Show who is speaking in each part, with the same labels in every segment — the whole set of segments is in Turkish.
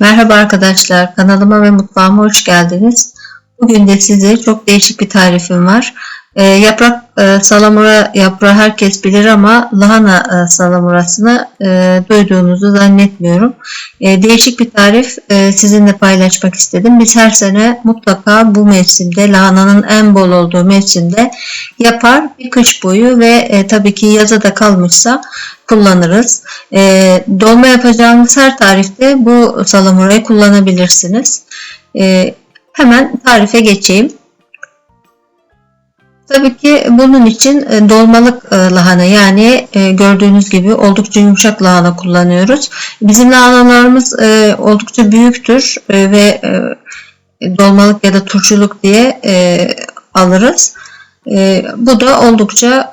Speaker 1: Merhaba arkadaşlar, kanalıma ve mutfağıma hoş geldiniz. Bugün de size çok değişik bir tarifim var. Ee, yaprak e, salamura yaprağı herkes bilir ama lahana e, salamurasını e, duyduğunuzu zannetmiyorum. E, değişik bir tarif e, sizinle paylaşmak istedim. Biz her sene mutlaka bu mevsimde, lahananın en bol olduğu mevsimde yapar bir kış boyu ve e, tabii ki yaza da kalmışsa kullanırız. E, dolma yapacağınız her tarifte bu salamurayı kullanabilirsiniz. E, hemen tarife geçeyim. Tabii ki bunun için e, dolmalık e, lahana yani e, gördüğünüz gibi oldukça yumuşak lahana kullanıyoruz. Bizim lahanalarımız oldukça büyüktür ve dolmalık ya da turşuluk diye alırız. Bu da oldukça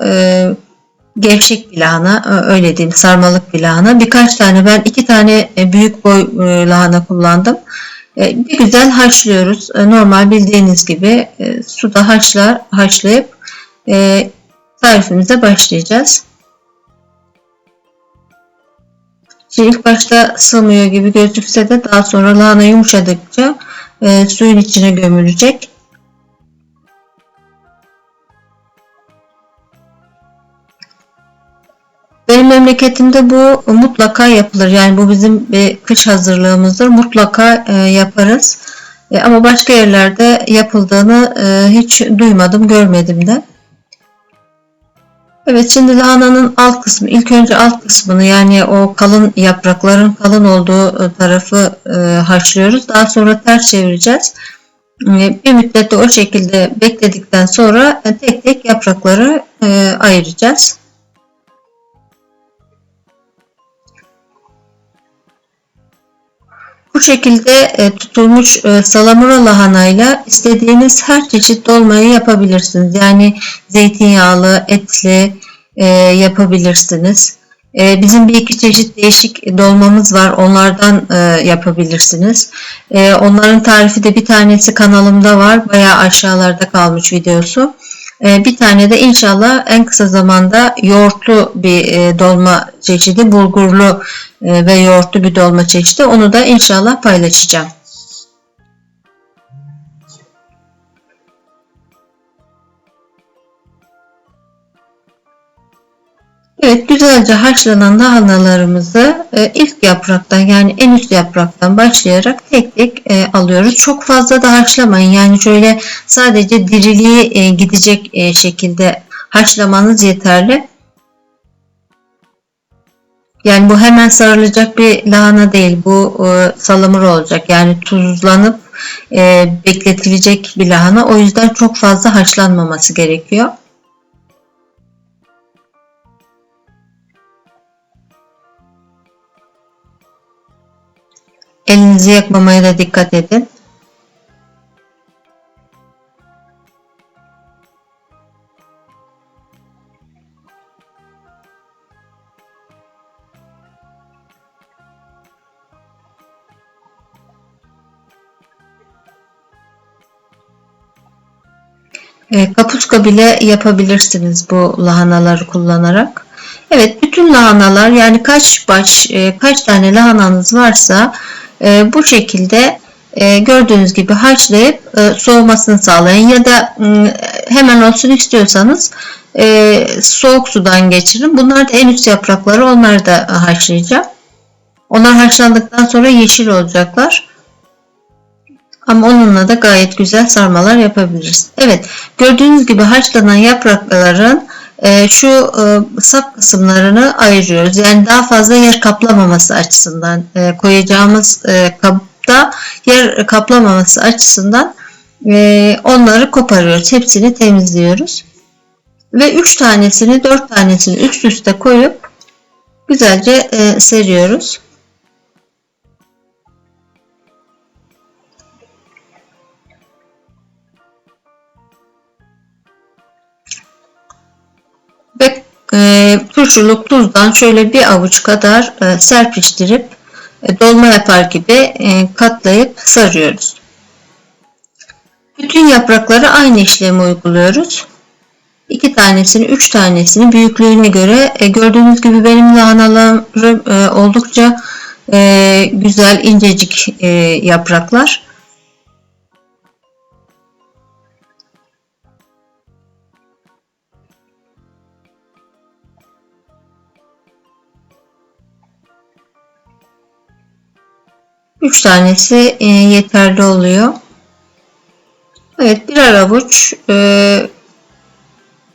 Speaker 1: gevşek bir lahana öyle diyeyim sarmalık bir lahana. Birkaç tane ben iki tane büyük boy lahana kullandım. E, bir güzel haşlıyoruz. E, normal bildiğiniz gibi e, suda haşlar, haşlayıp tarifimize başlayacağız. Şimdi ilk başta sığmıyor gibi gözükse de daha sonra lahana yumuşadıkça suyun içine gömülecek. Memleketimde bu mutlaka yapılır. Yani bu bizim bir kış hazırlığımızdır. Mutlaka e, yaparız. E, ama başka yerlerde yapıldığını e, hiç duymadım, görmedim de. Evet şimdi lahananın alt kısmı, ilk önce alt kısmını yani o kalın yaprakların kalın olduğu e, tarafı e, haşlıyoruz. Daha sonra ters çevireceğiz. E, bir müddet o şekilde bekledikten sonra e, tek tek yaprakları e, ayıracağız. Şekilde e, tutulmuş e, salamura lahanayla istediğiniz her çeşit dolmayı yapabilirsiniz. Yani zeytinyağlı, etli e, yapabilirsiniz. Bizim bir iki çeşit değişik dolmamız var. Onlardan yapabilirsiniz. Onların tarifi de bir tanesi kanalımda var. Bayağı aşağılarda kalmış videosu. Bir tane de inşallah en kısa zamanda yoğurtlu bir dolma çeşidi, bulgurlu e, ve yoğurtlu bir dolma çeşidi. Onu da inşallah paylaşacağım. Evet güzelce haşlanan lahanalarımızı e, ilk yapraktan yani en üst yapraktan başlayarak tek tek e, alıyoruz. Çok fazla da haşlamayın yani şöyle sadece diriliği gidecek şekilde haşlamanız yeterli. Yani bu hemen sarılacak bir lahana değil. Bu e, salamur olacak. Yani tuzlanıp e, bekletilecek bir lahana. O yüzden çok fazla haşlanmaması gerekiyor. Elinizi yakmamaya da dikkat edin. E, kapuska bile yapabilirsiniz bu lahanaları kullanarak. Evet bütün lahanalar yani kaç baş e, kaç tane lahananız varsa e, bu şekilde e, gördüğünüz gibi haşlayıp e, soğumasını sağlayın ya da e, hemen olsun istiyorsanız e, soğuk sudan geçirin. Bunlar da en üst yaprakları onları da haşlayacağım. Onlar haşlandıktan sonra yeşil olacaklar. Ama onunla da gayet güzel sarmalar yapabiliriz. Evet gördüğünüz gibi haşlanan yaprakların şu e, sap kısımlarını ayırıyoruz. Yani daha fazla yer kaplamaması açısından e, koyacağımız e, kapta yer kaplamaması açısından onları koparıyoruz. Hepsini temizliyoruz. Ve 3 tanesini 4 tanesini üst üste koyup güzelce seriyoruz. E, turşuluk tuzdan şöyle bir avuç kadar e, serpiştirip e, dolma yapar gibi e, katlayıp sarıyoruz. Bütün yaprakları aynı işlemi uyguluyoruz. İki tanesini, üç tanesini büyüklüğüne göre e, gördüğünüz gibi benim lahanalarım oldukça güzel incecik e, yapraklar. Üç tanesi e, yeterli oluyor. Evet bir avuç e,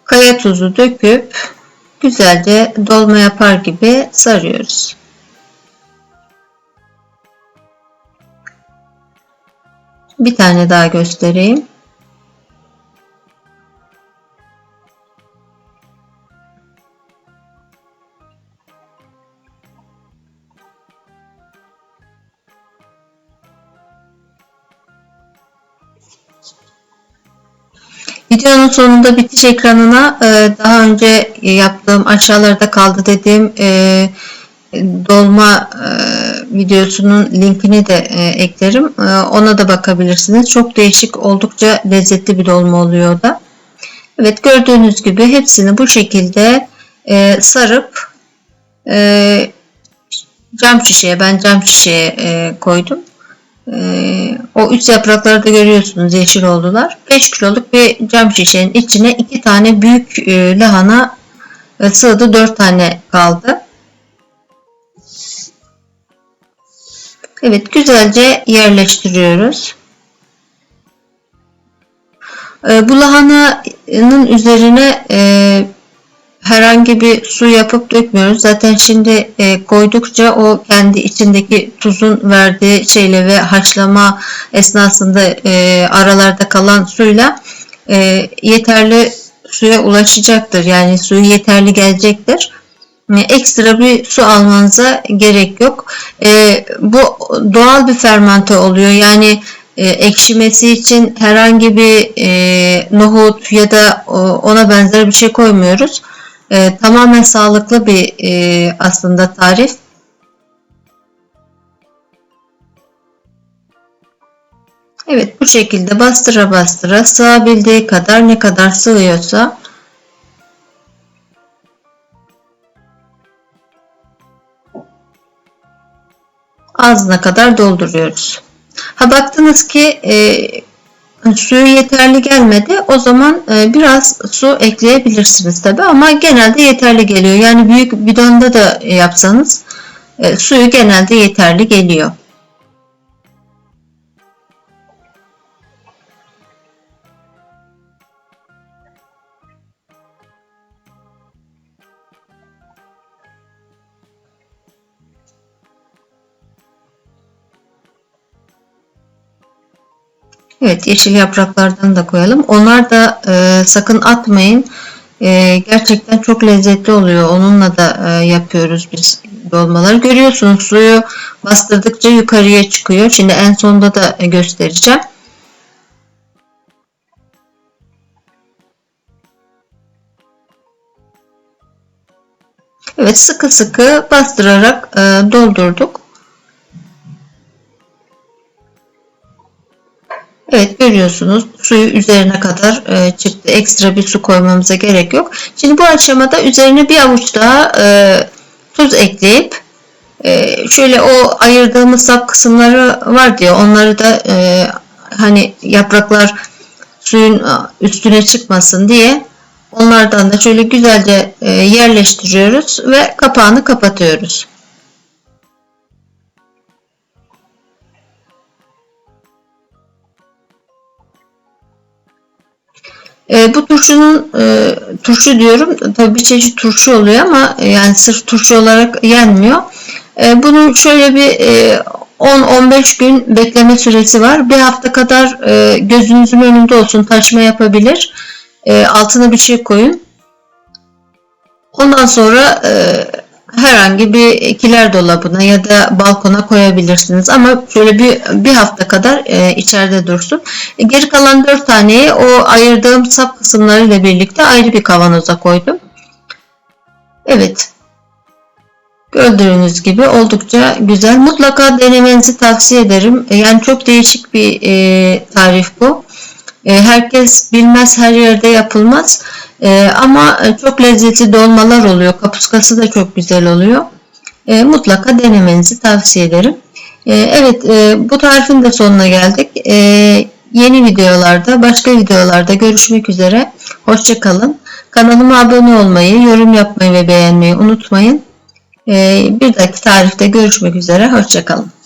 Speaker 1: kaya tuzu döküp güzelce dolma yapar gibi sarıyoruz. Bir tane daha göstereyim. Videonun sonunda bitiş ekranına e, daha önce yaptığım aşağılarda kaldı dediğim e, dolma e, videosunun linkini de eklerim. Ona da bakabilirsiniz. Çok değişik oldukça lezzetli bir dolma oluyor da. Evet gördüğünüz gibi hepsini bu şekilde sarıp cam şişeye ben cam şişeye koydum. Ee, o üç yaprakları da görüyorsunuz yeşil oldular. 5 kiloluk bir cam şişenin içine 2 tane büyük e, lahana e, sığdı 4 tane kaldı. Evet güzelce yerleştiriyoruz. E, bu lahananın üzerine herhangi bir su yapıp dökmüyoruz. Zaten şimdi e, koydukça o kendi içindeki tuzun verdiği şeyle ve haşlama esnasında e, aralarda kalan suyla e, yeterli suya ulaşacaktır. Yani suyu yeterli gelecektir. E, ekstra bir su almanıza gerek yok. E, bu doğal bir fermente oluyor. Yani e, ekşimesi için herhangi bir e, nohut ya da ona benzer bir şey koymuyoruz. E, tamamen sağlıklı bir e, aslında tarif. Evet bu şekilde bastıra bastıra sığabildiği kadar ne kadar sığıyorsa ağzına kadar dolduruyoruz. Ha baktınız ki e, suyu yeterli gelmedi. O zaman e, biraz su ekleyebilirsiniz tabi ama genelde yeterli geliyor. Yani büyük bidonda da yapsanız e, suyu genelde yeterli geliyor. Evet yeşil yapraklardan da koyalım. Onlar da e, sakın atmayın. E, gerçekten çok lezzetli oluyor. Onunla da e, yapıyoruz biz dolmaları. Görüyorsunuz suyu bastırdıkça yukarıya çıkıyor. Şimdi en sonda da göstereceğim. Evet sıkı sıkı bastırarak e, doldurduk. Evet görüyorsunuz suyu üzerine kadar e, çıktı. Ekstra bir su koymamıza gerek yok. Şimdi bu aşamada üzerine bir avuç daha e, tuz ekleyip e, şöyle o ayırdığımız sap kısımları var diye onları da e, hani yapraklar suyun üstüne çıkmasın diye onlardan da şöyle güzelce e, yerleştiriyoruz ve kapağını kapatıyoruz. E, bu turşunun e, turşu diyorum tabii bir çeşit turşu oluyor ama e, yani sırf turşu olarak yenmiyor. E, bunun şöyle bir e, 10-15 gün bekleme süresi var. Bir hafta kadar e, gözünüzün önünde olsun taşma yapabilir. E, altına bir şey koyun. Ondan sonra e, herhangi bir kiler dolabına ya da balkona koyabilirsiniz. Ama şöyle bir, bir hafta kadar e, içeride dursun. E, geri kalan 4 taneyi o ayırdığım sap kısımlarıyla birlikte ayrı bir kavanoza koydum. Evet. Gördüğünüz gibi oldukça güzel. Mutlaka denemenizi tavsiye ederim. E, yani çok değişik bir e, tarif bu. E, herkes bilmez her yerde yapılmaz. E, ama çok lezzetli dolmalar oluyor. Kapuskası da çok güzel oluyor. e, mutlaka denemenizi tavsiye ederim. E, evet e, bu tarifin de sonuna geldik. E, yeni videolarda başka videolarda görüşmek üzere. Hoşçakalın. Kanalıma abone olmayı, yorum yapmayı ve beğenmeyi unutmayın. Bir dahaki tarifte görüşmek üzere. Hoşçakalın.